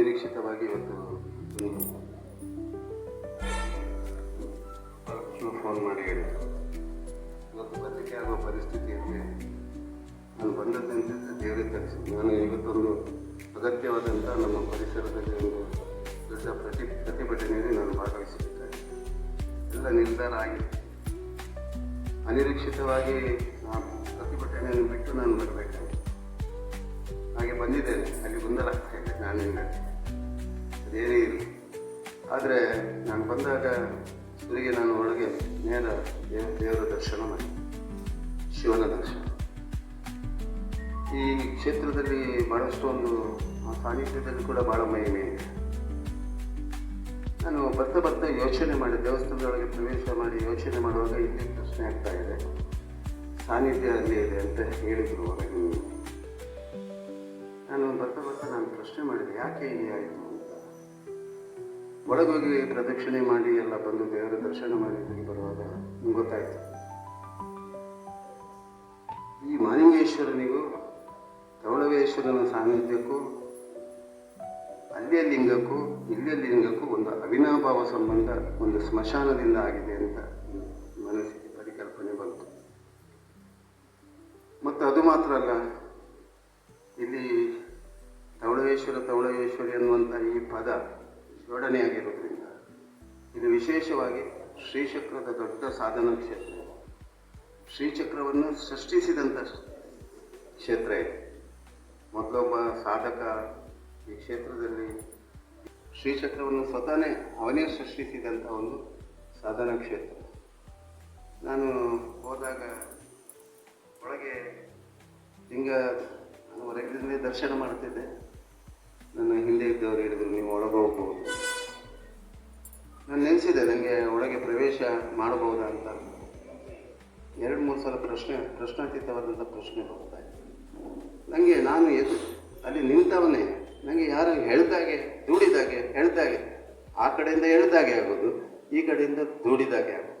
ಅನಿರೀಕ್ಷಿತವಾಗಿ ಇವತ್ತು ಫೋನ್ ಮಾಡಿ ಇವತ್ತು ಬರಲಿಕ್ಕೆ ಆಗುವ ಪರಿಸ್ಥಿತಿಯಲ್ಲಿ ನಾನು ಬಂದದ್ದಂತೆ ದೇವರೇ ತರಿಸಿ. ನಾನು ಇವತ್ತೊಂದು ಅಗತ್ಯವಾದಂಥ ನಮ್ಮ ಪರಿಸರದಲ್ಲಿ ಒಂದು ದೊಡ್ಡ ಪ್ರತಿ ಪ್ರತಿಭಟನೆಯಲ್ಲಿ ನಾನು ಭಾಗವಹಿಸಿದ್ದೇನೆ. ಎಲ್ಲ ನಿರ್ಧಾರ ಆಗಿದೆ. ಅನಿರೀಕ್ಷಿತವಾಗಿ ನಾನು ಪ್ರತಿಭಟನೆಯನ್ನು ಬಿಟ್ಟು ನಾನು ಬರಬೇಕಾಗಿದೆ. ಹಾಗೆ ಬಂದಿದ್ದೇನೆ. ಅಲ್ಲಿ ಗೊಂದಲ. ಆಗ್ತಾ ಇದೆ ನಾನು ಈಗ ಅದೇನೇ ಇರಲಿ ಆದರೆ ನಾನು ಬಂದಾಗ ಸುರಿಗೆ ನಾನು ಒಳಗೆ ನೇರ ದೇವ, ದೇವರ ದರ್ಶನ ಮಾಡಿ, ಶಿವನ ದರ್ಶನ. ಈ ಕ್ಷೇತ್ರದಲ್ಲಿ ಬಹಳಷ್ಟು ಒಂದು ಸಾನ್ನಿಧ್ಯದಲ್ಲಿ ಕೂಡ ಭಾಳ ಮಹಿಮೆ ಇದೆ. ನಾನು ಬರ್ತಾ ಬರ್ತಾ ಯೋಚನೆ ಮಾಡಿ, ದೇವಸ್ಥಾನದೊಳಗೆ ಪ್ರವೇಶ ಮಾಡಿ ಯೋಚನೆ ಮಾಡುವಾಗ ಇಲ್ಲಿ ಪ್ರಶ್ನೆ ಆಗ್ತಾ ಇದೆ. ಸಾನ್ನಿಧ್ಯ ಅಲ್ಲಿ ಇದೆ ಅಂತ ಹೇಳಿದ್ರು ನಾನು ಬರ್ತಾ ಬರ್ತಾ ನಾನು ಪ್ರಶ್ನೆ ಮಾಡಿದೆ, ಯಾಕೆ ಹೀಗೆ ಆಯಿತು? ಒಳಗೋಗಿ ಪ್ರದಕ್ಷಿಣೆ ಮಾಡಿ ಎಲ್ಲ ಬಂದು ದೇವರ ದರ್ಶನ ಮಾಡಿ ಬರುವಾಗ ಗೊತ್ತಾಯ್ತು. ಈ ಮಾನಿಂಗೇಶ್ವರನಿಗೂ ಧವಳವೇಶ್ವರನ ಸಾನ್ನಿಧ್ಯಕ್ಕೂ, ಅಲ್ಲಿಯ ಲಿಂಗಕ್ಕೂ, ಇಲ್ಲಿಯ ಲಿಂಗಕ್ಕೂ ಒಂದು ಅವಿನಾಭಾವ ಸಂಬಂಧ ಒಂದು ಸ್ಮಶಾನದಿಂದ ಆಗಿದೆ ಅಂತ ಮನಸ್ಸಿಗೆ ಪರಿಕಲ್ಪನೆ ಬಂತು. ಮತ್ತು ಅದು ಮಾತ್ರ ಅಲ್ಲ, ಇಲ್ಲಿ ತವಳವೇಶ್ವರ ತವಳವೇಶ್ವರಿ ಅನ್ನುವಂಥ ಈ ಪದ ಜೋಡಣೆಯಾಗಿರೋದ್ರಿಂದ ಇದು ವಿಶೇಷವಾಗಿ ಶ್ರೀಚಕ್ರದ ದೊಡ್ಡ ಸಾಧನ ಕ್ಷೇತ್ರ. ಶ್ರೀಚಕ್ರವನ್ನು ಸೃಷ್ಟಿಸಿದಂಥ ಕ್ಷೇತ್ರ ಇದೆ. ಮೊದಲೊಬ್ಬ ಸಾಧಕ ಈ ಕ್ಷೇತ್ರದಲ್ಲಿ ಶ್ರೀಚಕ್ರವನ್ನು ಸ್ವತಃನೇ ಅವನೇ ಸೃಷ್ಟಿಸಿದಂಥ ಒಂದು ಸಾಧನ ಕ್ಷೇತ್ರ. ನಾನು ಹೋದಾಗ ಒಳಗೆ ಲಿಂಗ, ನಾನು ಹೊರಗಿಂದ ದರ್ಶನ ಮಾಡ್ತಿದ್ದೆ. ನನ್ನ ಹಿಂದೆ ಇದ್ದವರು ಹೇಳಿದರು, ನೀವು ಒಳಗೆ ಹೋಗ್ಬೋದು. ನಾನು ನೆನೆಸಿದೆ ನನಗೆ ಒಳಗೆ ಪ್ರವೇಶ ಮಾಡಬಹುದಾ ಅಂತ. ಎರಡು, ಮೂರು ಸಲ ಪ್ರಶ್ನೆ, ಪ್ರಶ್ನಾತೀತವಾದಂಥ ಪ್ರಶ್ನೆ ಬರ್ತಾ ಇದೆ. ನನಗೆ ನಾನು ಎದು, ಅಲ್ಲಿ ನಿಂತವನೇ ನನಗೆ ಯಾರು ಹೇಳ್ದಾಗೆ, ದೂಡಿದಾಗೆ, ಹೇಳ್ದಾಗೆ, ಆ ಕಡೆಯಿಂದ ಹೇಳ್ದಾಗೆ ಆಗೋದು, ಈ ಕಡೆಯಿಂದ ದೂಡಿದಾಗೆ ಆಗೋದು.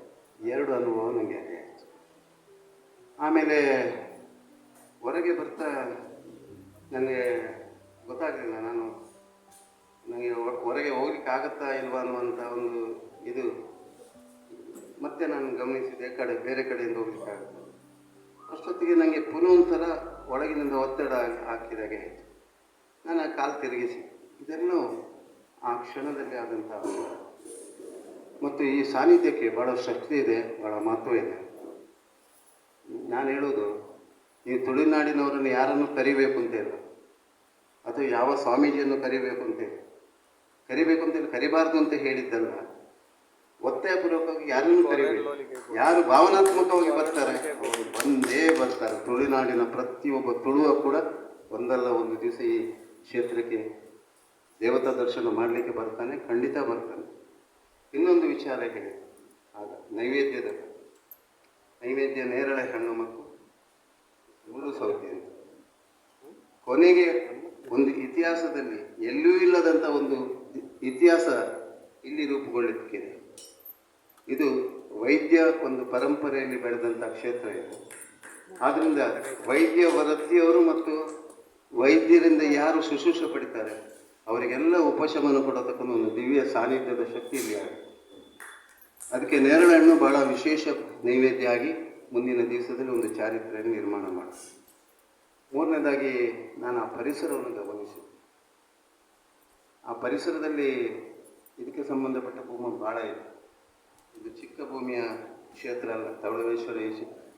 ಎರಡು ಅನುಭವ ನನಗೆ ಆಮೇಲೆ, ಹೊರಗೆ ಬರ್ತಾ, ನನಗೆ ಗೊತ್ತಾಗಲಿಲ್ಲ ನಾನು ನನಗೆ ಹೊರಗೆ ಹೋಗ್ಲಿಕ್ಕೆ ಆಗುತ್ತಾ ಇಲ್ವಾ ಅನ್ನುವಂಥ ಒಂದು ಇದು. ಮತ್ತೆ ನಾನು ಗಮನಿಸಿದೆ ಕಡೆ ಬೇರೆ ಕಡೆಯಿಂದ ಹೋಗ್ಲಿಕ್ಕೆ ಆಗುತ್ತೆ ಅಷ್ಟೊತ್ತಿಗೆ ನನಗೆ ಪುನಃ ಒಂಥರ ಒಳಗಿನಿಂದ ಒತ್ತಡ ಹಾಕಿ- ಹಾಕಿದಾಗೆ ಆಯಿತು. ನಾನು ಆ ಕಾಲು ತಿರುಗಿಸಿ ಇದೆಲ್ಲ ಆ ಕ್ಷಣದಲ್ಲಿ ಆದಂಥ. ಮತ್ತು ಈ ಸಾನ್ನಿಧ್ಯಕ್ಕೆ ಭಾಳ ಶಕ್ತಿ ಇದೆ ಭಾಳ ಮಹತ್ವ ಇದೆ. ನಾನು ಹೇಳೋದು ನೀವು ತುಳುನಾಡಿನವರನ್ನು ಯಾರನ್ನು ಕರಿಬೇಕು ಅಂತ ಇಲ್ಲ. ಅಥವಾ ಯಾವ ಸ್ವಾಮೀಜಿಯನ್ನು ಕರಿಬೇಕು ಅಂತ ಹೇಳಿ. ಕರಿಬೇಕು ಅಂತ ಕರಿಬಾರದು ಕರಿಬಾರ್ದು ಅಂತ ಹೇಳಿದ್ದಲ್ಲ. ಒತ್ತಾಯಪೂರ್ವಕವಾಗಿ ಯಾರನ್ನು ಕರಿಬೇಕು? ಯಾರು ಭಾವನಾತ್ಮಕವಾಗಿ ಬರ್ತಾರೆ? ಅವರು ಬಂದೇ ಬರ್ತಾರೆ. ತುಳುನಾಡಿನ ಪ್ರತಿಯೊಬ್ಬ ತುಳುವ ಕೂಡ ಒಂದಲ್ಲ ಒಂದು ದಿವಸ ಈ ಕ್ಷೇತ್ರಕ್ಕೆ ದೇವತಾ ದರ್ಶನ ಮಾಡಲಿಕ್ಕೆ ಬರ್ತಾನೆ, ಖಂಡಿತ ಬರ್ತಾನೆ. ಇನ್ನೊಂದು ವಿಚಾರ ಹೇಳಿ. ಆಗ ನೈವೇದ್ಯದ ನೈವೇದ್ಯ ನೇರಳೆ ಹಣ್ಣು ಮತ್ತು ಮೂರು ಸೌತೆ ಕೊನೆಗೆ ಒಂದು ಇತಿಹಾಸದಲ್ಲಿ ಎಲ್ಲೂ ಇಲ್ಲದಂಥ ಒಂದು ಇತಿಹಾಸ ಇಲ್ಲಿ ರೂಪುಗೊಳ್ಳುತ್ತಿದೆ ಇದು ವೈದ್ಯ ಒಂದು ಪರಂಪರೆಯಲ್ಲಿ ಬೆಳೆದಂಥ ಕ್ಷೇತ್ರ ಇದು. ಆದ್ದರಿಂದ ವೈದ್ಯ ವರದಿಯವರು ಮತ್ತು ವೈದ್ಯರಿಂದ ಯಾರು ಶುಶ್ರೂಷ ಪಡಿತಾರೆ, ಅವರಿಗೆಲ್ಲ ಉಪಶಮನ ಕೊಡತಕ್ಕಂಥ ಒಂದು ದಿವ್ಯ ಸಾನ್ನಿಧ್ಯದ ಶಕ್ತಿ ಇಲ್ಲಿ ಅದಕ್ಕೆ ನೇರಳೆ ಹಣ್ಣು ಬಹಳ ವಿಶೇಷ ನೈವೇದ್ಯ ಆಗಿ ಮುಂದಿನ ದಿವಸದಲ್ಲಿ ಒಂದು ಚಾರಿತ್ರೆಯನ್ನು ನಿರ್ಮಾಣ ಮಾಡಿ ಮೂರನೇದಾಗಿ ನಾನು ಆ ಪರಿಸರವನ್ನು ಗಮನಿಸಿದೆ ಆ ಪರಿಸರದಲ್ಲಿ ಇದಕ್ಕೆ ಸಂಬಂಧಪಟ್ಟ ಭೂಮಿ ಭಾಳ ಇದೆ. ಇದು ಚಿಕ್ಕ ಭೂಮಿಯ ಕ್ಷೇತ್ರ ಅಲ್ಲ ತವಳವೇಶ್ವರಿ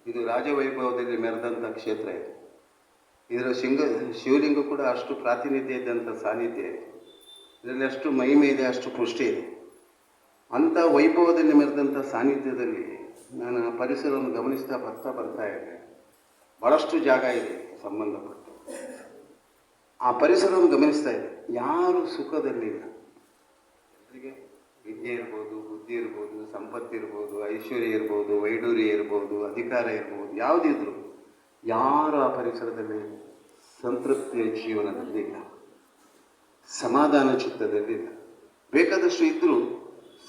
ಇದು ರಾಜವೈಭವದಲ್ಲಿ ಮೆರೆದಂಥ ಕ್ಷೇತ್ರ ಇದೆ. ಇದರ ಶಿಂಗ, ಶಿವಲಿಂಗ ಕೂಡ ಅಷ್ಟು ಪ್ರಾತಿನಿಧ್ಯ ಇದ್ದಂಥ ಸಾನ್ನಿಧ್ಯ ಇದೆ. ಇದರಲ್ಲಿ ಅಷ್ಟು ಮಹಿಮೆ ಇದೆ, ಅಷ್ಟು ಪುಷ್ಟಿ ಇದೆ. ಅಂಥ ವೈಭವದಲ್ಲಿ ಮೆರೆದಂಥ ಸಾನ್ನಿಧ್ಯದಲ್ಲಿ ನಾನು ಪರಿಸರವನ್ನು ಗಮನಿಸ್ತಾ ಬರ್ತಾ ಬರ್ತಾ ಇದ್ದೆ. ಭಾಳಷ್ಟು ಜಾಗ ಇದೆ. ಸಂಬಂಧಪಟ್ಟು. ಆ ಪರಿಸರವನ್ನು ಗಮನಿಸ್ತಾ ಇದೆ ಯಾರು ಸುಖದಲ್ಲಿಲ್ಲ. ಅವರಿಗೆ ವಿದ್ಯೆ ಇರ್ಬೋದು, ಬುದ್ಧಿ ಇರ್ಬೋದು, ಸಂಪತ್ತು ಇರ್ಬೋದು, ಐಶ್ವರ್ಯ ಇರ್ಬೋದು ವೈಡೂರ್ಯ ಇರ್ಬೋದು, ಅಧಿಕಾರ ಇರ್ಬೋದು ಯಾವುದಿದ್ರು ಯಾರು ಆ ಪರಿಸರದಲ್ಲಿ ಸಂತೃಪ್ತಿಯ ಜೀವನದಲ್ಲಿಲ್ಲ ಸಮಾಧಾನ ಚಿತ್ತದಲ್ಲಿಲ್ಲ ಬೇಕಾದಷ್ಟು ಇದ್ದರೂ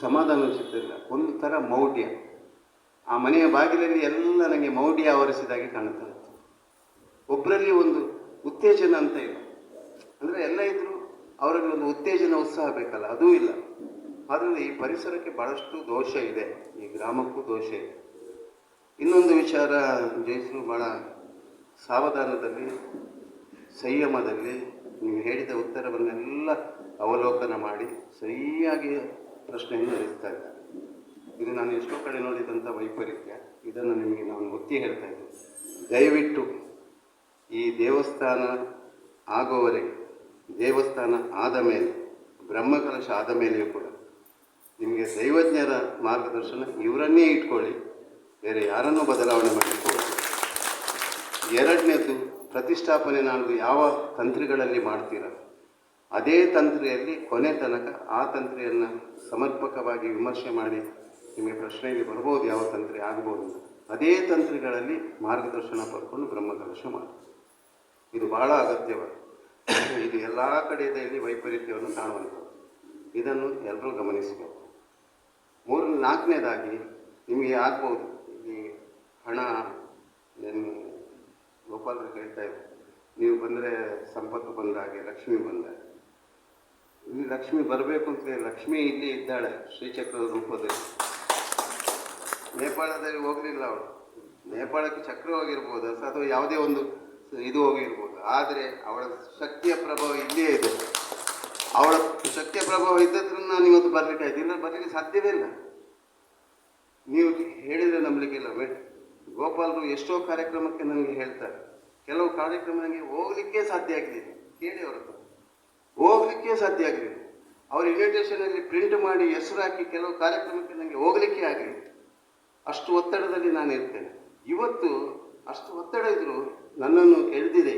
ಸಮಾಧಾನ ಚಿತ್ತದಿಲ್ಲ ಒಂದು ಥರ ಮೌಢ್ಯ. ಆ ಮನೆಯ ಬಾಗಿಲಲ್ಲಿ ಎಲ್ಲ ನನಗೆ ಮೌಢ್ಯ ಆವರಿಸಿದಾಗೆ ಕಾಣುತ್ತೆ ಒಬ್ಬರಲ್ಲಿ ಒಂದು ಉತ್ತೇಜನ ಅಂತ ಇದೆ. ಅಂದರೆ ಎಲ್ಲ ಇದ್ದರೂ ಅವರಲ್ಲಿ ಒಂದು ಉತ್ತೇಜನ ಉತ್ಸಾಹ ಬೇಕಲ್ಲ, ಅದೂ ಇಲ್ಲ. ಆದ್ದರಿಂದ ಈ ಪರಿಸರಕ್ಕೆ ಬಹಳಷ್ಟು ದೋಷ ಇದೆ, ಈ ಗ್ರಾಮಕ್ಕೂ ದೋಷ ಇದೆ. ಇನ್ನೊಂದು ವಿಚಾರ ಜಯಿಸಲು ಬಹಳ ಸಾವಧಾನದಲ್ಲಿ, ಸಂಯಮದಲ್ಲಿ ನೀವು ಹೇಳಿದ ಉತ್ತರವನ್ನೆಲ್ಲ ಅವಲೋಕನ ಮಾಡಿ ಸರಿಯಾಗಿ ಪ್ರಶ್ನೆಯನ್ನು ನಡೆಸ್ತಾ ಇದ್ದಾರೆ. ಇದು ನಾನು ಎಷ್ಟೋ ಕಡೆ ನೋಡಿದಂಥ ವೈಪರೀತ್ಯ. ಇದನ್ನು ನಿಮಗೆ ನಾನು ಒತ್ತಿ ಹೇಳ್ತಾ ಇದ್ದೆ ದಯವಿಟ್ಟು ಈ ದೇವಸ್ಥಾನ ಆಗೋವರೆಗೆ ದೇವಸ್ಥಾನ ಆದ ಮೇಲೆ, ಬ್ರಹ್ಮಕಲಶ ಆದ ಮೇಲೆಯೂ ಕೂಡ. ನಿಮಗೆ ದೈವಜ್ಞರ ಮಾರ್ಗದರ್ಶನ ಇವರನ್ನೇ ಇಟ್ಕೊಳ್ಳಿ, ಬೇರೆ ಯಾರನ್ನೂ ಬದಲಾವಣೆ ಮಾಡಿಕೊಳ್ಳಿ. ಎರಡನೇದು ಪ್ರತಿಷ್ಠಾಪನೆ ನಾನು ಯಾವ ತಂತ್ರಿಗಳಲ್ಲಿ ಮಾಡ್ತೀರ? ಅದೇ ತಂತ್ರಿಯಲ್ಲಿ ಕೊನೆ ತನಕ ಆ ತಂತ್ರಿಯನ್ನು ಸಮರ್ಪಕವಾಗಿ ವಿಮರ್ಶೆ ಮಾಡಿ ನಿಮಗೆ ಪ್ರಶ್ನೆಯಲ್ಲಿ ಬರ್ಬೋದು ಯಾವ ತಂತ್ರಿ ಆಗ್ಬೋದು ಅದೇ ತಂತ್ರಿಗಳಲ್ಲಿ ಮಾರ್ಗದರ್ಶನ ಪಡ್ಕೊಂಡು ಬ್ರಹ್ಮಕಲಶ ಮಾಡಿ. ಇದು ಬಹಳ ಅಗತ್ಯವಾದ ಇದು ಎಲ್ಲ ಕಡೆಯಲ್ಲಿ ವೈಪರೀತ್ಯವನ್ನು ಕಾಣುವಂಥದ್ದು. ಇದನ್ನು ಎಲ್ಲರೂ ಗಮನಿಸಬೇಕು. ಮೂರು, ನಾಲ್ಕನೇದಾಗಿ ನಿಮಗೆ ಆಗ್ಬೋದು. ಇಲ್ಲಿ ಹಣ ನಿಮ್ಮ ಗೋಪಾಲರು ಹೇಳ್ತಾ ಇದ್ರು. ನೀವು ಬಂದರೆ ಸಂಪತ್ತು ಬಂದ ಹಾಗೆ ಲಕ್ಷ್ಮಿ ಬಂದ. ಇಲ್ಲಿ ಲಕ್ಷ್ಮಿ ಬರಬೇಕು ಅಂತ ಲಕ್ಷ್ಮಿ ಇಲ್ಲಿ ಇದ್ದಾಳೆ ಶ್ರೀಚಕ್ರದ ರೂಪದಲ್ಲಿ. ನೇಪಾಳದಲ್ಲಿ ಹೋಗಲಿಲ್ಲ ಅವಳು. ನೇಪಾಳಕ್ಕೆ ಚಕ್ರವಾಗಿರ್ಬೋದು ಅಥವಾ ಯಾವುದೇ ಒಂದು ಇದು ಹೋಗಿರ್ಬೋದು. ಆದರೆ ಅವಳ ಶಕ್ತಿಯ ಪ್ರಭಾವ ಇಲ್ಲೇ ಇದೆ. ಅವಳ ಶಕ್ತಿಯ ಪ್ರಭಾವ ಇದ್ದದ್ರಿಂದ ನಾನು ಇವತ್ತು ಬರ್ಲಿಕ್ಕೆ ಆಯ್ತು. ಇಲ್ಲ ಬರಲಿಕ್ಕೆ ಸಾಧ್ಯವೇ ಇಲ್ಲ. ನೀವು ಹೇಳಿದರೆ ನಂಬಲಿಕ್ಕಿಲ್ಲ ಬೇಡ ಗೋಪಾಲರು ಎಷ್ಟೋ ಕಾರ್ಯಕ್ರಮಕ್ಕೆ ನನಗೆ ಹೇಳ್ತಾರೆ. ಕೆಲವು ಕಾರ್ಯಕ್ರಮ ನನಗೆ ಹೋಗ್ಲಿಕ್ಕೆ ಸಾಧ್ಯ ಆಗಲಿಲ್ಲ ಕೇಳಿ ಅವರು ಹೋಗ್ಲಿಕ್ಕೆ ಸಾಧ್ಯ ಆಗಲಿಲ್ಲ ಅವ್ರ ಇನ್ವಿಟೇಷನಲ್ಲಿ ಪ್ರಿಂಟ್ ಮಾಡಿ ಹೆಸರು ಹಾಕಿ ಕೆಲವು ಕಾರ್ಯಕ್ರಮಕ್ಕೆ ನನಗೆ ಹೋಗ್ಲಿಕ್ಕೆ ಆಗಲಿ ಅಷ್ಟು ಒತ್ತಡದಲ್ಲಿ ನಾನು ಇರ್ತೇನೆ ಇವತ್ತು ಅಷ್ಟು ಒತ್ತಡ ಇದ್ರು ನನ್ನನ್ನು ಎಳೆದಿದೆ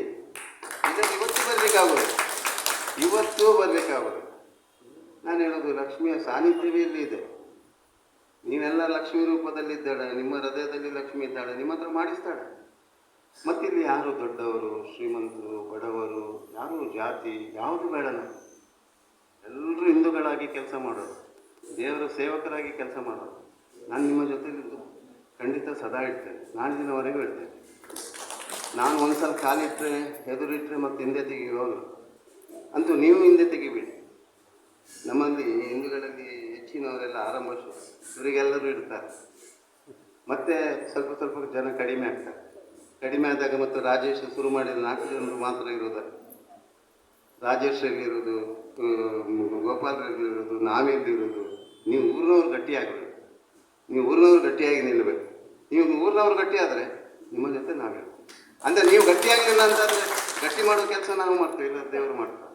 ಇದಕ್ಕೆ ಇವತ್ತು ಬರಲಿಕ್ಕಾಗೋದು ಇವತ್ತು ಬರಬೇಕಾಗೋದು ನಾನು ಹೇಳೋದು, ಲಕ್ಷ್ಮಿಯ ಸಾನ್ನಿಧ್ಯವೇ ಇಲ್ಲಿ ಇದೆ. ನೀವೆಲ್ಲ ಲಕ್ಷ್ಮಿ ರೂಪದಲ್ಲಿದ್ದಾಳೆ, ನಿಮ್ಮ ಹೃದಯದಲ್ಲಿ ಲಕ್ಷ್ಮಿ ಇದ್ದಾಳೆ, ನಿಮ್ಮ ಹತ್ರ ಮಾಡಿಸ್ತಾಳೆ. ಮತ್ತಿಲ್ಲಿ ಯಾರು ದೊಡ್ಡವರು, ಶ್ರೀಮಂತರು, ಬಡವರು, ಯಾರು ಜಾತಿ, ಯಾವುದು ಬೇಡ ಎಲ್ಲರೂ ಹಿಂದೂಗಳಾಗಿ ಕೆಲಸ ಮಾಡೋರು. ದೇವರ ಸೇವಕರಾಗಿ ಕೆಲಸ ಮಾಡೋದು ನಾನು ನಿಮ್ಮ ಜೊತೆಲಿದ್ದು ಖಂಡಿತ ಸದಾ ಇಡ್ತೇನೆ ನಾಳಿನವರೆಗೂ ಇಡ್ತೇನೆ ನಾನು ಒಂದ್ಸಲ ಕಾಲಿಟ್ಟರೆ ಹೆದರಿಟ್ಟರೆ ಮತ್ತೆ ಹಿಂದೆ ತೆಗೆಯುವಾಗ ಅಂತೂ ನೀವು ಹಿಂದೆ ತೆಗಿಬೇಡಿ. ನಮ್ಮಲ್ಲಿ ಹಿಂದೂಗಳಲ್ಲಿ ಹೆಚ್ಚಿನವರೆಲ್ಲ ಆರಂಭ ಶು- ಇವರಿಗೆಲ್ಲರೂ ಇಡ್ತಾರೆ. ಮತ್ತೆ ಸ್ವಲ್ಪ ಸ್ವಲ್ಪ ಜನ ಕಡಿಮೆ ಆಗ್ತಾರೆ. ಕಡಿಮೆ ಆದಾಗ ಮತ್ತು ರಾಜೇಶ್ ಶುರು ಮಾಡಿದ ನಾಲ್ಕು ಜನರು ಮಾತ್ರ ಇರೋದು ರಾಜೇಶ್ ಇರೋದು ಗೋಪಾಲರಲ್ಲಿರೋದು ನಾವಿಲ್ಲಿರೋದು ನೀವು ಊರಿನವ್ರು ಗಟ್ಟಿಯಾಗಬೇಕು ನೀವು ಊರಿನವ್ರು ಗಟ್ಟಿಯಾಗಿ ನಿಲ್ಲಬೇಕು ನೀವು ಊರಿನವ್ರು ಗಟ್ಟಿಯಾದರೆ ನಿಮ್ಮ ಜೊತೆ ನಾವಿರ್ತೀವಿ. ಅಂದರೆ ನೀವು ಗಟ್ಟಿಯಾಗಲಿಲ್ಲ ಅಂತಂದರೆ ಗಟ್ಟಿ ಮಾಡೋ ಕೆಲಸ ನಾವು ಮಾಡ್ತೀವಿ, ಇಲ್ಲ ದೇವರು ಮಾಡ್ತಾರೆ.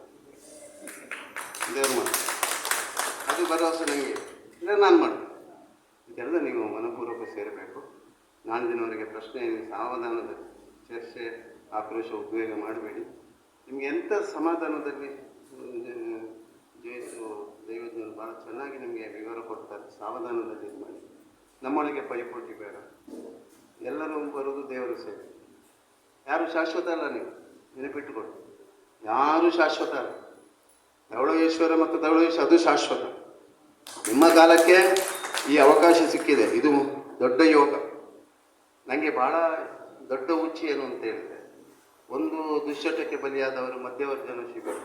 ದೇವರು ಮಾಡ್ತಾರೆ. ಅದು ಭರವಸೆ ನನಗೆ ಇಲ್ಲ ನಾನು ಮಾಡ್ತೀನಿ. ಇದೆಲ್ಲ ನೀವು ಮನಪೂರ್ವಕ ಸೇರಬೇಕು. ನಾಳಿನವರೆಗೆ ಪ್ರಶ್ನೆ, ಸಾವಧಾನದ ಚರ್ಚೆ, ಆಕ್ರೋಶ, ಉದ್ವೇಗ ಮಾಡಬೇಡಿ. ನಿಮ್ಗೆ ಎಂಥ ಸಮಾಧಾನದಲ್ಲಿ ಜಯಿಸು ದೈವಜ್ಞರು ಭಾಳ ಚೆನ್ನಾಗಿ ನಿಮಗೆ ವಿವರ ಕೊಡ್ತಾರೆ, ಸಾವಧಾನದಲ್ಲಿ ಇದು ಮಾಡಿ ನಮ್ಮೊಳಗೆ ಪೈಪೋಟಿ ಬೇಡ. ಎಲ್ಲರೂ ಬರೋದು ದೇವರು ಸೇವೆ. ಯಾರು ಶಾಶ್ವತ ಅಲ್ಲ ನೀವು? ನೆನಪಿಟ್ಟುಕೊಳ್ಳಿ. ಯಾರು ಶಾಶ್ವತ ಅಲ್ಲ? ಧವಳೇಶ್ವರ ಮತ್ತು ಧವಳೇಶ್, ಅದು ಶಾಶ್ವತ. ನಿಮ್ಮ ಕಾಲಕ್ಕೆ ಈ ಅವಕಾಶ ಸಿಕ್ಕಿದೆ. ಇದು ದೊಡ್ಡ ಯೋಗ. ನನಗೆ ಬಹಳ ದೊಡ್ಡ ಉಚ್ಚಿ ಏನು ಅಂತ ಹೇಳಿದೆ ಒಂದು ದುಶ್ಚಟಕ್ಕೆ ಬಲಿಯಾದವರು ಮಧ್ಯವರ್ಜನ ಶಿಬಿರ.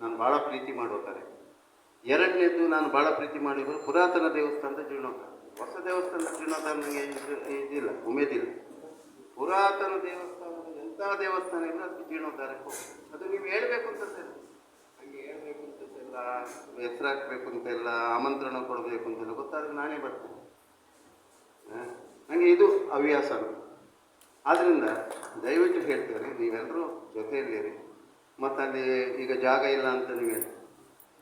ನಾನು ಭಾಳ ಪ್ರೀತಿ ಮಾಡೋತಾರೆ ಕರೆ ಎರಡನೇದು ನಾನು ಭಾಳ ಪ್ರೀತಿ ಮಾಡಿದ್ರು ಪುರಾತನ ದೇವಸ್ಥಾನದ ಜೀರ್ಣೋದ್ಧಾರ. ಹೊಸ ದೇವಸ್ಥಾನದ ಜೀರ್ಣೋದ್ಧಾರ ನನಗೆ ಇದು- ಇದಿಲ್ಲ ಉಮೇದಿಲ್ಲ. ಪುರಾತನ ದೇವಸ್ಥಾನದ ಎಂಥ ದೇವಸ್ಥಾನ ಇಲ್ಲ ಅದಕ್ಕೆ ಜೀರ್ಣೋದ್ಧಾರಕ್ಕೆ ಅದು ನೀವು ಹೇಳಬೇಕು ಅಂತ ಸರ್. ಹಂಗೆ ಅಂತ ಅಂತೆಲ್ಲ ಹಾಕ್ಬೇಕು ಅಂತೆಲ್ಲ ಆಮಂತ್ರಣ ಕೊಡಬೇಕು ಅಂತೆಲ್ಲ ಗೊತ್ತಾದ್ರೆ ನಾನೇ ಬರ್ತೇನೆ? ನನಗೆ ಇದು ಹವ್ಯಾಸ ಆದ್ದರಿಂದ ದಯವಿಟ್ಟು ಹೇಳ್ತೇವೆ ನೀವೆಲ್ಲರೂ ಜೊತೆಯಲ್ಲಿರಿ ಮತ್ತು ಅಲ್ಲಿ ಈಗ ಜಾಗ ಇಲ್ಲ ಅಂತ ನೀವು ಹೇಳಿ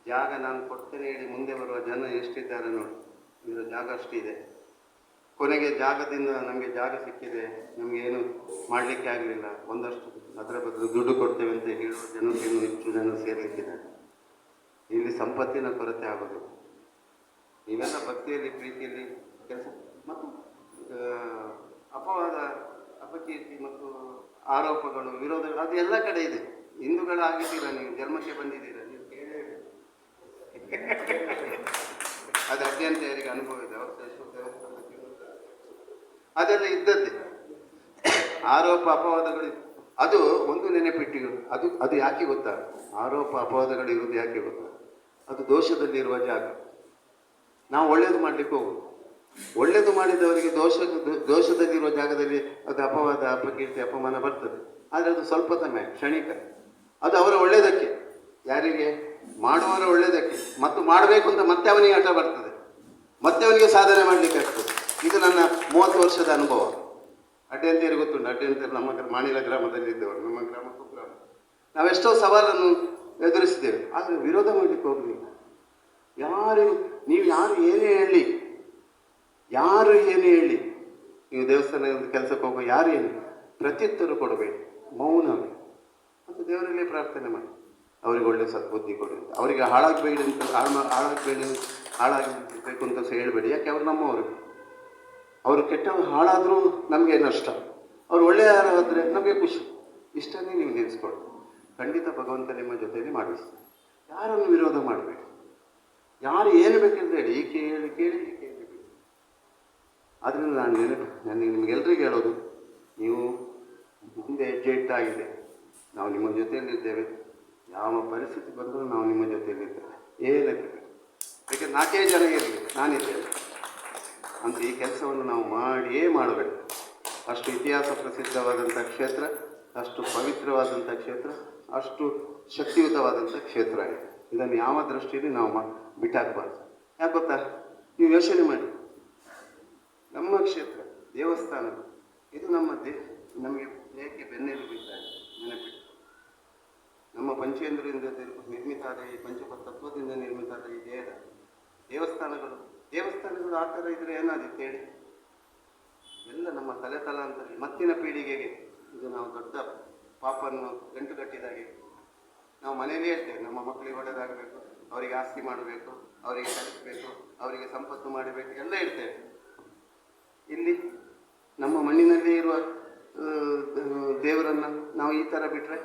ಜಾಗ ನಾನು ಕೊಡ್ತೇನೆ ಹೇಳಿ ಮುಂದೆ ಬರುವ ಜನ ಎಷ್ಟಿದ್ದಾರೆ ನೋಡಿ. ಇದರ ಜಾಗ ಅಷ್ಟಿದೆ. ಕೊನೆಗೆ ಜಾಗದಿಂದ ನಮಗೆ ಜಾಗ ಸಿಕ್ಕಿದೆ, ನಮಗೆ ಏನು ಮಾಡಲಿಕ್ಕೆ ಆಗಲಿಲ್ಲ. ಒಂದಷ್ಟು ಅದರ ಬದಲು ದುಡ್ಡು ಕೊಡ್ತೇವೆ ಅಂತ ಹೇಳುವ ಜನಕ್ಕೆ ಇನ್ನೂ ಹೆಚ್ಚು ಜನ ಸೇರಲಿಕ್ಕಿದ್ದಾರೆ ಇಲ್ಲಿ ಸಂಪತ್ತಿನ ಕೊರತೆ ಆಗೋದು. ಇವೆಲ್ಲ ಭಕ್ತಿಯಲ್ಲಿ, ಪ್ರೀತಿಯಲ್ಲಿ ಕೆಲಸ ಮತ್ತು ಅಪವಾದ, ಅಪಕೀರ್ತಿ ಮತ್ತು ಆರೋಪಗಳು, ವಿರೋಧಗಳು, ಅದು ಎಲ್ಲ ಕಡೆ ಇದೆ. ಹಿಂದೂಗಳಾಗಿದ್ದೀರಾ ನೀವು ಜನ್ಮಕ್ಕೆ ಬಂದಿದ್ದೀರ, ನೀವು ಕೇಳಿ ಅದು ಅತ್ಯಂತ ಯಾರಿಗೆ ಅನುಭವ ಇದೆ, ಅವ್ರ ಅದೆಲ್ಲ ಇದ್ದದ್ದೇ. ಆರೋಪ ಅಪವಾದಗಳು ಅದು ಒಂದು ನೆನಪಿಟ್ಟು ಅದು ಅದು ಯಾಕೆ ಗೊತ್ತಾ? ಆರೋಪ ಅಪವಾದಗಳು ಇರುವುದು ಯಾಕೆ ಗೊತ್ತಾ? ಅದು ದೋಷದಲ್ಲಿರುವ ಜಾಗ. ನಾವು ಒಳ್ಳೇದು ಮಾಡ್ಲಿಕ್ಕೆ ಹೋಗುದು. ಒಳ್ಳೇದು ಮಾಡಿದವರಿಗೆ ದೋಷ, ದೋಷದಲ್ಲಿರುವ ಜಾಗದಲ್ಲಿ ಅದು ಅಪವಾದ, ಅಪಕೀರ್ತಿ, ಅಪಮಾನ ಬರ್ತದೆ. ಆದರೆ ಅದು ಸ್ವಲ್ಪ ಸಮಯ, ಕ್ಷಣಿಕ. ಅದು ಅವರ ಒಳ್ಳೆಯದಕ್ಕೆ ಯಾರಿಗೆ? ಮಾಡುವವರ ಒಳ್ಳೆಯದಕ್ಕೆ ಮತ್ತು ಮಾಡಬೇಕು ಅಂತ ಮತ್ತೆ ಅವನಿಗೆ ಆಟ ಬರ್ತದೆ. ಮತ್ತೆ ಅವನಿಗೆ ಸಾಧನೆ ಮಾಡಲಿಕ್ಕೆ ಆಗ್ತದೆ. ಇದು ನನ್ನ ಮೂವತ್ತು ವರ್ಷದ ಅನುಭವ. ಅಡ್ಡೆಂತಿಯರು ಗೊತ್ತುಂಟು, ಅಡ್ಡೆಂತಿಯರು ನಮ್ಮ ಮಾಣಿಲ ಗ್ರಾಮದಲ್ಲಿ ಇದ್ದವರು, ನಮ್ಮ ಗ್ರಾಮ ನಾವೆಷ್ಟೋ ಸವಾಲನ್ನು ಎದುರಿಸಿದ್ದೇವೆ, ಆದರೆ ವಿರೋಧ ಮಾಡಲಿಕ್ಕೆ ಹೋಗಲಿಲ್ಲ ಯಾರು, ನೀವು ಯಾರು ಏನೇ ಹೇಳಿ, ಯಾರು ಏನೇ ಹೇಳಿ, ನೀವು ದೇವಸ್ಥಾನ ಕೆಲಸಕ್ಕೆ ಹೋಗೋ ಯಾರು ಏನು ಪ್ರತ್ಯುತ್ತರ ಕೊಡಬೇಕು ಮೌನವೇ. ಮತ್ತು ದೇವರಲ್ಲಿ ಪ್ರಾರ್ಥನೆ ಮಾಡಿ. ಅವರಿಗೆ ಒಳ್ಳೆ ಸದ್ಬುದ್ಧಿ ಕೊಡಿ ಅವರಿಗೆ ಹಾಳಾಗಬೇಡಿ ಅಂತ ಹಾಳು ಹಾಳಾಗಬೇಡಿ ಹಾಳಾಗಬೇಕು ಅಂತ ಹೇಳಬೇಡಿ. ಯಾಕೆ? ಅವ್ರು ನಮ್ಮವರು. ಅವರು ಕೆಟ್ಟವರು ಹಾಳಾದರೂ ನಮಗೆ ನಷ್ಟ. ಅವ್ರು ಒಳ್ಳೆಯವರಾದರೆ ನಮಗೆ ಖುಷಿ. ಇಷ್ಟನ್ನೇ ನೀವು ನೆನೆಸ್ಕೊಳ್ಳಿ ಖಂಡಿತ ಭಗವಂತ ನಿಮ್ಮ ಜೊತೆಯಲ್ಲಿ ಮಾಡಿಸ್ತಾರೆ. ಯಾರನ್ನು ವಿರೋಧ ಮಾಡಬೇಡಿ? ಯಾರು ಏನು ಬೇಕಂತ ಹೇಳಿ. ಈ ಕೇಳಿ ಕೇಳಿ, ಈ ಕೇಳಿ ಆದ್ದರಿಂದ ನಾನು ನೆನಪು ನಾನು ನಿಮಗೆಲ್ಲರಿಗೂ ಹೇಳೋದು, ನೀವು ಮುಂದೆ ಹೆಜ್ಜೆ ಇಟ್ಟಾಗಿದೆ ನಾವು ನಿಮ್ಮ ಜೊತೆಯಲ್ಲಿದ್ದೇವೆ. ಯಾವ ಪರಿಸ್ಥಿತಿ ಬಂದರೂ ನಾವು ನಿಮ್ಮ ಜೊತೆಯಲ್ಲಿದ್ದೇವೆ. ಏನಕ್ಕೆ ಯಾಕೆ ನಾಲ್ಕೇ ಜನ ಇರಲಿ? ನಾನಿದ್ದೇನೆ. ಅಂತ ಈ ಕೆಲಸವನ್ನು ನಾವು ಮಾಡಿಯೇ ಮಾಡಬೇಕು. ಅಷ್ಟು ಇತಿಹಾಸ ಪ್ರಸಿದ್ಧವಾದಂಥ ಕ್ಷೇತ್ರ, ಅಷ್ಟು ಪವಿತ್ರವಾದಂಥ ಕ್ಷೇತ್ರ, ಅಷ್ಟು ಶಕ್ತಿಯುತವಾದಂಥ ಕ್ಷೇತ್ರ ಇದೆ. ಇದನ್ನು ಯಾವ ದೃಷ್ಟಿಯಲ್ಲಿ ನಾವು ಮಾ, ಬಿಟ್ಟಾಕಬಾರ್ದು. ಯಾಕೆ ಗೊತ್ತಾ? ನೀವು ಯೋಚನೆ ಮಾಡಿ. ನಮ್ಮ ಕ್ಷೇತ್ರ ದೇವಸ್ಥಾನ ಇದು ನಮ್ಮ ದೇ, ನಮಗೆ ದೇಹಕ್ಕೆ ಇದೆ ನೆನಪಿಟ್ಟು ನಮ್ಮ ಪಂಚೇಂದ್ರದಿಂದ ನಿರ್ಮಿತ ಆದ ಈ ಪಂಚಪ ತತ್ವದಿಂದ ನಿರ್ಮಿತ ಆದ ಈ ದೇಹದ ದೇವಸ್ಥಾನಗಳು ದೇವಸ್ಥಾನಗಳು ಆ ಥರ ಇದ್ರೆ ಏನಾದಿತ್ತು ಹೇಳಿ? ಎಲ್ಲ ನಮ್ಮ ತಲೆ ಅಂತ ಮತ್ತಿನ ಪೀಳಿಗೆಗೆ ಇದು ನಾವು ದೊಡ್ಡ ಪಾಪನ್ನು ಗಂಟು ಕಟ್ಟಿದಾಗೆ. ನಾವು ಮನೆಯಲ್ಲೇ ಹೇಳ್ತೇವೆ ನಮ್ಮ ಮಕ್ಕಳಿಗೆ ಒಳ್ಳೆಯದಾಗಬೇಕು ಅವರಿಗೆ ಆಸ್ತಿ ಮಾಡಬೇಕು, ಅವರಿಗೆ ಕಲಿಸಬೇಕು ಅವರಿಗೆ ಸಂಪತ್ತು ಮಾಡಬೇಕು, ಎಲ್ಲ ಹೇಳ್ತೇವೆ ಇಲ್ಲಿ ನಮ್ಮ ಮಣ್ಣಿನಲ್ಲಿ ಇರುವ ದೇವರನ್ನು ನಾವು ಈ ಥರ ಬಿಟ್ಟರೆ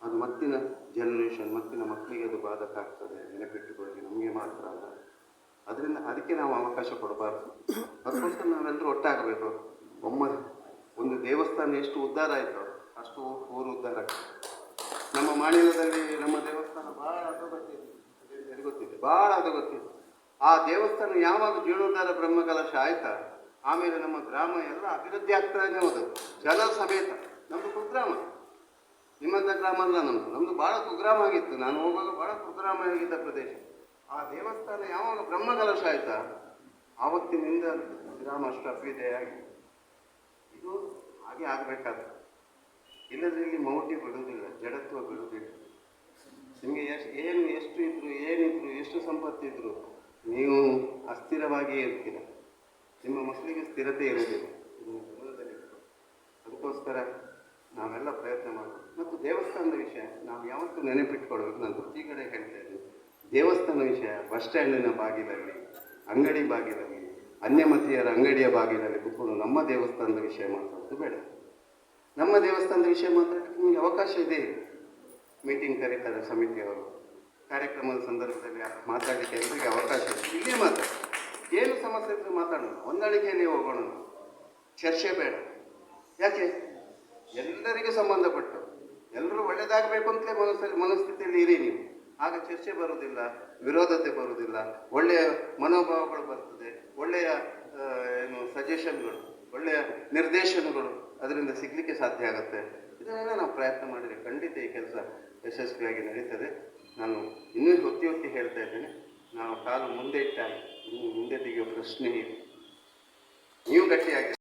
ಅದು ಮತ್ತಿನ ಜನರೇಷನ್ ಮತ್ತಿನ ಮಕ್ಕಳಿಗೆ ಅದು ಬಾಧಕ ಆಗ್ತದೆ, ನೆನಪಿಟ್ಟುಕೊಳ್ಳಿ, ನಮಗೆ ಮಾತ್ರ ಅಲ್ಲ. ಅದರಿಂದ ಅದಕ್ಕೆ ನಾವು ಅವಕಾಶ ಕೊಡಬಾರ್ದು. ಅದಕ್ಕೋಸ್ಕರ ನಾವೆಲ್ಲರೂ ಒಟ್ಟಾಗಬೇಕು. ಒಮ್ಮ ಒಂದು ದೇವಸ್ಥಾನ ಎಷ್ಟು ಉದ್ಧಾರ ಆಯಿತು ಅಷ್ಟು ಊರು ಉದ್ಧಾರ ನಮ್ಮ ಮಾಣಿಲದಲ್ಲಿ ನಮ್ಮ ದೇವಸ್ಥಾನ ಭಾಳ ಅಧೋಗತಿದೆ ಗೊತ್ತಿದೆ ಭಾಳ ಅಧೋಗತಿದೆ ಆ ದೇವಸ್ಥಾನ ಯಾವಾಗ ಜೀರ್ಣೋದ್ಧಾರ ಬ್ರಹ್ಮಕಲಶ ಆಯ್ತಾ, ಆಮೇಲೆ ನಮ್ಮ ಗ್ರಾಮ ಎಲ್ಲ ಅಭಿವೃದ್ಧಿ ಆಗ್ತಾನೆ ಹೋದದ್ದು. ಜನ ಸಮೇತ ನಮ್ಮದು ಕುಗ್ರಾಮ. ನಿಮ್ಮಂಥ ಗ್ರಾಮ ಅಲ್ಲ ನಮ್ಮದು ನಮ್ಮದು ಭಾಳ ಕುಗ್ರಾಮ ಆಗಿತ್ತು. ನಾನು ಹೋಗುವಾಗ ಭಾಳ ಕುಗ್ರಾಮ ಆಗಿದ್ದ ಪ್ರದೇಶ. ಆ ದೇವಸ್ಥಾನ ಯಾವಾಗ ಬ್ರಹ್ಮಕಲಶ ಆಯ್ತಾ? ಆವತ್ತಿನಿಂದ ಶ್ರೀರಾಮ ಆಗಿದೆ ಇದು ಹಾಗೆ ಆಗಬೇಕಾದ ಇಲ್ಲದ್ರೆ ಇಲ್ಲಿ ಮೌಢ್ಯ ಬಿಡುವುದಿಲ್ಲ ಜಡತ್ವ ಬಿಡುವುದಿಲ್ಲ ನಿಮಗೆ ಎಷ್ಟು, ಏನು, ಎಷ್ಟು ಇದ್ರು, ಏನಿದ್ರು, ಎಷ್ಟು ಸಂಪತ್ತು ಇದ್ರು, ನೀವು ಅಸ್ಥಿರವಾಗಿಯೇ ಇರ್ತೀರ. ನಿಮ್ಮ ಮಕ್ಕಳಿಗೆ ಸ್ಥಿರತೆ ಇರುವುದಿಲ್ಲ. ಅದಕ್ಕೋಸ್ಕರ ನಾವೆಲ್ಲ ಪ್ರಯತ್ನ ಮಾಡಬೇಕು. ಮತ್ತು ದೇವಸ್ಥಾನದ ವಿಷಯ ನಾವು ಯಾವತ್ತೂ ನೆನಪಿಟ್ಕೊಳ್ಬೇಕು. ನಾನು ಪ್ರತಿ ಕಡೆ ಹೇಳ್ತಾ ಇದ್ದೀನಿ ದೇವಸ್ಥಾನ ವಿಷಯ, ಬಸ್ ಸ್ಟ್ಯಾಂಡಿನ ಬಾಗಿಲಲ್ಲಿ, ಅಂಗಡಿ ಬಾಗಿಲಲ್ಲಿ, ಅನ್ಯಮತಿಯರ ಅಂಗಡಿಯ ಬಾಗಿಲಲ್ಲಿ ಕೂತ್ಕೊಂಡು ನಮ್ಮ ದೇವಸ್ಥಾನದ ವಿಷಯ ಮಾತಾಡೋದು ಬೇಡ. ನಮ್ಮ ದೇವಸ್ಥಾನದ ವಿಷಯ ಮಾತಾಡೋಕ್ಕೆ ನಿಮಗೆ ಅವಕಾಶ ಇದೆ. ಮೀಟಿಂಗ್ ಕರೀತಾರೆ ಸಮಿತಿಯವರು ಕಾರ್ಯಕ್ರಮದ ಸಂದರ್ಭದಲ್ಲಿ ಮಾತಾಡಲಿಕ್ಕೆ ಎಲ್ಲರಿಗೆ ಅವಕಾಶ ಇದೆ. ಇಲ್ಲಿ ಮಾತಾಡಿ ಏನು ಸಮಸ್ಯೆ ಇದ್ರೂ ಮಾತಾಡೋಣ. ಹೊಂದಾಣಿಕೆಯಲ್ಲಿ ಹೋಗೋಣ. ಚರ್ಚೆ ಬೇಡ. ಯಾಕೆ? ಎಲ್ಲರಿಗೂ ಸಂಬಂಧಪಟ್ಟು. ಎಲ್ಲರೂ ಒಳ್ಳೆಯದಾಗಬೇಕು ಅಂತಲೇ ಮನಸ್ಸಲ್ಲಿ ಮನಸ್ಥಿತಿಯಲ್ಲಿ ಇರಿ ನೀವು. ಆಗ ಚರ್ಚೆ ಬರುವುದಿಲ್ಲ, ವಿರೋಧತೆ ಬರುವುದಿಲ್ಲ. ಒಳ್ಳೆಯ ಮನೋಭಾವಗಳು ಬರ್ತದೆ, ಒಳ್ಳೆಯ ಏನು ಸಜೆಷನ್ಗಳು ಒಳ್ಳೆಯ ನಿರ್ದೇಶನಗಳು ಅದರಿಂದ ಸಿಗಲಿಕ್ಕೆ ಸಾಧ್ಯ ಆಗುತ್ತೆ. ಇದನ್ನೆಲ್ಲ ನಾವು ಪ್ರಯತ್ನ ಮಾಡಿದರೆ ಖಂಡಿತ ಈ ಕೆಲಸ ಯಶಸ್ವಿಯಾಗಿ ನಡೀತದೆ. ನಾನು ಇನ್ನೂ ಹೊತ್ತಿ ಹೊತ್ತಿ ಹೇಳ್ತಾ ಇದ್ದೇನೆ. ನಾವು ಕಾಲು ಮುಂದೆ ಇಟ್ಟಾಗ, ಇನ್ನು ಮುಂದೆ ತೆಗೆಯುವ ಪ್ರಶ್ನೆ ಇದೆ ನೀವು ಗಟ್ಟಿಯಾಗಿ